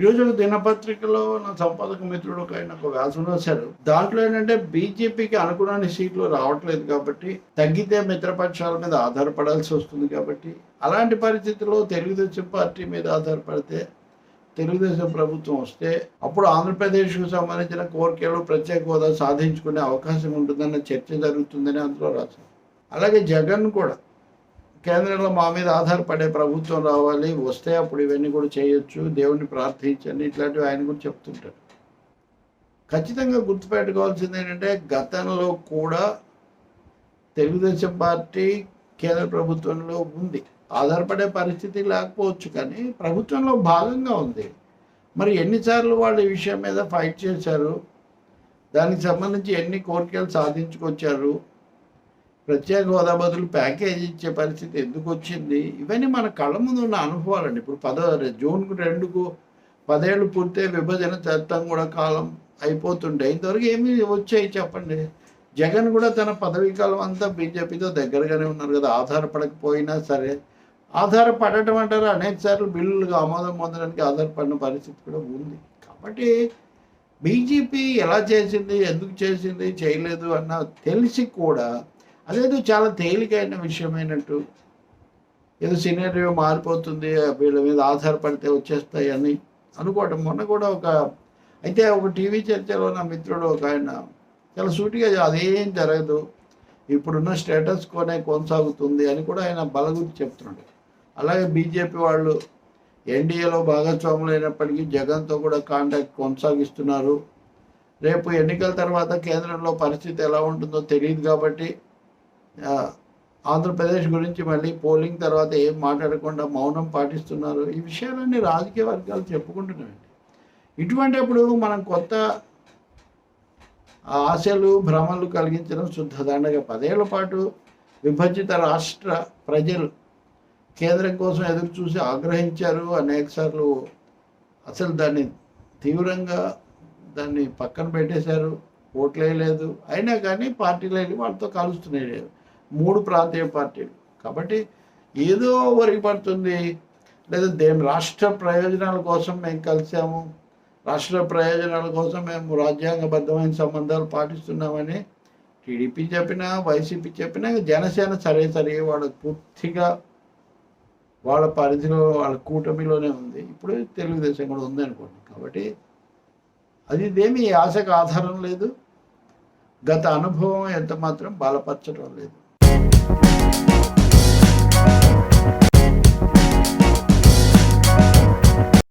ఈరోజు దినపత్రికలో నా సంపాదక మిత్రుడు ఒక ఆయన ఒక వ్యాసం రాశారు. దాంట్లో ఏంటంటే బీజేపీకి అనుకున్న సీట్లు రావట్లేదు కాబట్టి తగ్గితే మిత్రపక్షాల మీద ఆధారపడాల్సి వస్తుంది కాబట్టి అలాంటి పరిస్థితుల్లో తెలుగుదేశం పార్టీ మీద ఆధారపడితే తెలుగుదేశం ప్రభుత్వం వస్తే అప్పుడు ఆంధ్రప్రదేశ్కు సంబంధించిన కోరికలు ప్రత్యేక హోదా సాధించుకునే అవకాశం ఉంటుందన్న చర్చ జరుగుతుందని అందులో రాశారు. అలాగే జగన్ కూడా కేంద్రంలో మా మీద ఆధారపడే ప్రభుత్వం రావాలి వస్తే అప్పుడు ఇవన్నీ కూడా చేయొచ్చు దేవుణ్ణి ప్రార్థించండి ఇట్లాంటివి ఆయన కూడా చెప్తుంటారు. ఖచ్చితంగా గుర్తుపెట్టుకోవాల్సింది ఏంటంటే గతంలో కూడా తెలుగుదేశం పార్టీ కేంద్ర ప్రభుత్వంలో ఉంది. ఆధారపడే పరిస్థితి లేకపోవచ్చు కానీ ప్రభుత్వంలో భాగంగా ఉంది. మరి ఎన్నిసార్లు వాళ్ళు ఈ విషయం మీద ఫైట్ చేశారు? దానికి సంబంధించి ఎన్ని కోరికలు సాధించుకొచ్చారు? ప్రత్యేక హోదా బదులు ప్యాకేజ్ ఇచ్చే పరిస్థితి ఎందుకు వచ్చింది? ఇవన్నీ మన కళ్ళ ముందు ఉన్న అనుభవాలండి. ఇప్పుడు పద జూన్కు రెండుకు పదేళ్ళు పూర్తే విభజన చట్టం కూడా కాలం అయిపోతుండే. ఇంతవరకు ఏమి వచ్చాయి చెప్పండి? జగన్ కూడా తన పదవీ కాలం అంతా బీజేపీతో దగ్గరగానే ఉన్నారు కదా. ఆధారపడకపోయినా సరే. ఆధారపడటం అంటారు? అనేక సార్లు బిల్లులుగా ఆమోదం పొందడానికి ఆధారపడిన పరిస్థితి కూడా ఉంది. కాబట్టి బీజేపీ ఎలా చేసింది? ఎందుకు చేసింది? చేయలేదు అన్న తెలిసి కూడా అదేదో చాలా తేలికైన విషయమైనట్టు. ఏదో సినేరియో మారిపోతుంది వీళ్ళ మీద ఆధారపడితే వచ్చేస్తాయి అని అనుకోవటం. మొన్న కూడా ఒక అయితే ఒక టీవీ చర్చలో నా మిత్రుడు ఒక ఆయన చాలా సూటిగా అదేం జరగదు. ఇప్పుడున్న స్టేటస్ కోనే కొనసాగుతుంది అని కూడా ఆయన బలగుద్ది చెప్తున్నాడు. అలాగే బీజేపీ వాళ్ళు ఎన్డీఏలో భాగస్వాములు అయినప్పటికీ జగన్తో కూడా కాంటాక్ట్ కొనసాగిస్తున్నారు. రేపు ఎన్నికల తర్వాత కేంద్రంలో పరిస్థితి ఎలా ఉంటుందో తెలియదు కాబట్టి ఆంధ్రప్రదేశ్ గురించి మళ్ళీ పోలింగ్ తర్వాత ఏం మాట్లాడకుండా మౌనం పాటిస్తున్నారు? ఈ విషయాలన్నీ రాజకీయ వర్గాలు చెప్పుకుంటున్నాయండి. ఇటువంటిప్పుడు మనం కొత్త ఆశలు భ్రమలు కలిగించడం శుద్ధదండగా పదేళ్ళ పాటు విభజిత రాష్ట్ర ప్రజలు కేంద్రం కోసం ఎదురు చూసి ఆగ్రహించారు అనేకసార్లు అసలు దాన్ని తీవ్రంగా దాన్ని పక్కన పెట్టేశారు. ఓట్లు అయినా కానీ పార్టీలు వెళ్ళి వాళ్ళతో కలుస్తున్నాయి. మూడు ప్రాంతీయ పార్టీలు. కాబట్టి ఏదో ఒరిగిపడుతుంది లేదా దేని రాష్ట్ర ప్రయోజనాల కోసం మేము కలిసాము రాష్ట్ర ప్రయోజనాల కోసం మేము రాజ్యాంగబద్ధమైన సంబంధాలు పాటిస్తున్నామని టీడీపీ చెప్పినా వైసీపీ చెప్పినా జనసేన సరే సరే వాళ్ళ పూర్తిగా వాళ్ళ పరిధిలో వాళ్ళ కూటమిలోనే ఉంది. ఇప్పుడు తెలుగుదేశం కూడా ఉంది అనుకోండి. కాబట్టి అది ఇదేమి ఆశకు ఆధారం లేదు. గత అనుభవం ఎంత మాత్రం బలపరచడం లేదు. Bye.